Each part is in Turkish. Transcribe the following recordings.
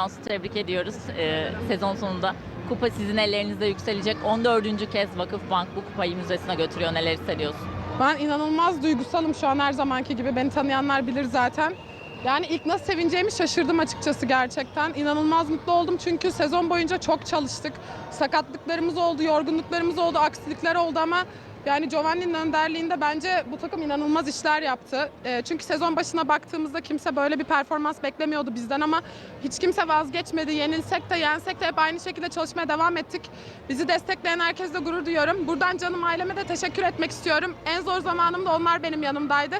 Cansu tebrik ediyoruz. Ee, sezon sonunda kupa sizin ellerinizde yükselecek. 14. kez Vakıfbank bu kupayı müzesine götürüyor. Neler hissediyorsun? Ben inanılmaz duygusalım şu an her zamanki gibi. Beni tanıyanlar bilir zaten. Yani ilk nasıl sevineceğimi şaşırdım açıkçası gerçekten. İnanılmaz mutlu oldum çünkü sezon boyunca çok çalıştık. Sakatlıklarımız oldu, yorgunluklarımız oldu, aksilikler oldu ama yani Giovanni'nin önderliğinde bence bu takım inanılmaz işler yaptı. Ee, çünkü sezon başına baktığımızda kimse böyle bir performans beklemiyordu bizden ama hiç kimse vazgeçmedi. Yenilsek de yensek de hep aynı şekilde çalışmaya devam ettik. Bizi destekleyen herkesle gurur duyuyorum. Buradan canım aileme de teşekkür etmek istiyorum. En zor zamanımda onlar benim yanımdaydı.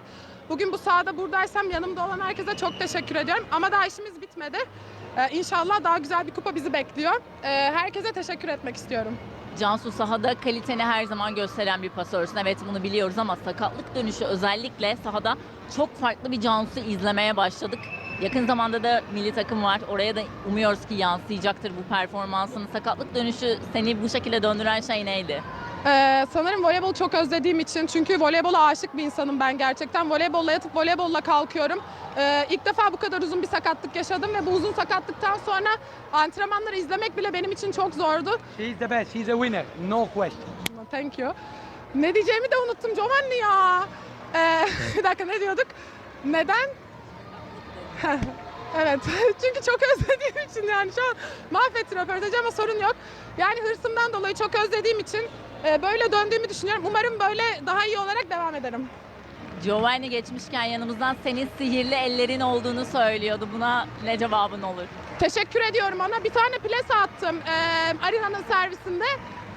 Bugün bu sahada buradaysam yanımda olan herkese çok teşekkür ediyorum. Ama daha işimiz bitmedi. Ee, inşallah daha güzel bir kupa bizi bekliyor. Ee, herkese teşekkür etmek istiyorum. Cansu sahada kaliteni her zaman gösteren bir pasörsün. Evet bunu biliyoruz ama sakatlık dönüşü özellikle sahada çok farklı bir Cansu izlemeye başladık. Yakın zamanda da milli takım var. Oraya da umuyoruz ki yansıyacaktır bu performansın. Sakatlık dönüşü seni bu şekilde döndüren şey neydi? Ee, sanırım voleybolu çok özlediğim için çünkü voleybola aşık bir insanım ben gerçekten. Voleybolla yatıp voleybolla kalkıyorum. Ee, ilk defa bu kadar uzun bir sakatlık yaşadım ve bu uzun sakatlıktan sonra antrenmanları izlemek bile benim için çok zordu. She's the best. She's a winner. No question. Thank you. Ne diyeceğimi de unuttum Giovanni ya. Ee, bir dakika ne diyorduk? Neden? evet çünkü çok özlediğim için yani şu an mahvetti röportajı ama sorun yok. Yani hırsımdan dolayı çok özlediğim için e, böyle döndüğümü düşünüyorum. Umarım böyle daha iyi olarak devam ederim. Giovanni geçmişken yanımızdan senin sihirli ellerin olduğunu söylüyordu. Buna ne cevabın olur? Teşekkür ediyorum ona. Bir tane plase attım e, Arina'nın servisinde.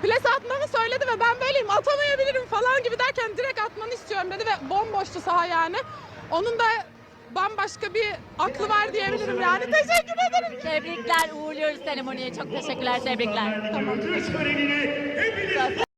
Plase atmamı söyledi ve ben böyleyim atamayabilirim falan gibi derken direkt atmanı istiyorum dedi ve bomboştu saha yani. Onun da bambaşka bir aklı var diyebilirim yani. Teşekkür ederim. Tebrikler, uğurluyoruz seremoniye. Çok teşekkürler, tebrikler. Tamam.